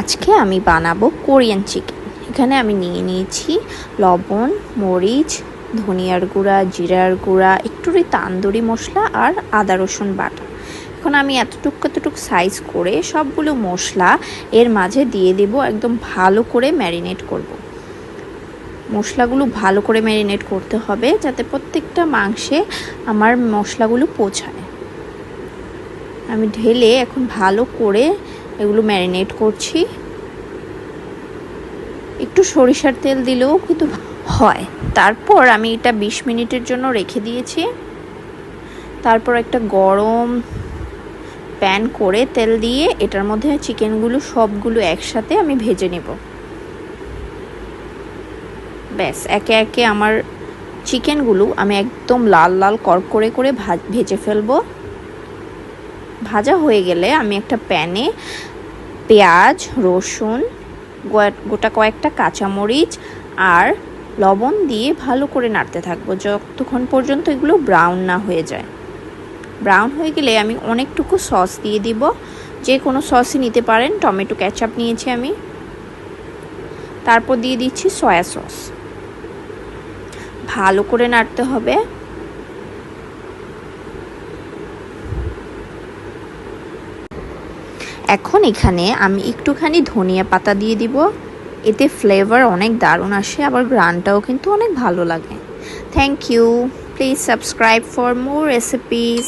আজকে আমি বানাবো কোরিয়ান চিকেন। এখানে আমি নিয়ে নিয়েছি লবণ, মরিচ, ধনিয়ার গুঁড়া, জিরার গুঁড়া, একটু তান্দুরি মশলা আর আদা রসুন বাটা। এখন আমি এতটুক এতটুক সাইজ করে সবগুলো মশলা এর মাঝে দিয়ে দেব, একদম ভালো করে ম্যারিনেট করব। মশলাগুলো ভালো করে ম্যারিনেট করতে হবে যাতে প্রত্যেকটা মাংসে আমার মশলাগুলো পৌঁছায়। আমি ঢেলে এখন ভালো করে এগুলো ম্যারিনেট করছি। একটু সরিষার তেল দিলেও কিন্তু হয়। তারপর আমি এটা বিশ মিনিটের জন্য রেখে দিয়েছি। তারপর একটা গরম প্যান করে তেল দিয়ে এটার মধ্যে চিকেনগুলো সবগুলো একসাথে আমি ভেজে নেব। ব্যাস, একে একে আমার চিকেনগুলো আমি একদম লাল লাল কর করে করে ভেজে ফেলব। ভাজা হয়ে গেলে আমি একটা প্যানে পেঁয়াজ, রসুন গোটা কয়েকটা কাঁচামরিচ আর লবণ দিয়ে ভালো করে নাড়তে থাকব যতক্ষণ পর্যন্ত এগুলো ব্রাউন না হয়ে যায়। ব্রাউন হয়ে গেলে আমি অনেকটুকু সস দিয়ে দিব। যে কোনো সসই নিতে পারেন। টমেটো ক্যাচাপ নিয়েছি আমি। তারপর দিয়ে দিচ্ছি সয়া সস ভালো করে নাড়তে হবে। এখন এখানে আমি একটুখানি ধনিয়া পাতা দিয়ে দিব। এতে ফ্লেভার অনেক দারুণ আসে, আবার গ্রানটাও কিন্তু অনেক ভালো লাগে। Thank you please subscribe for more recipes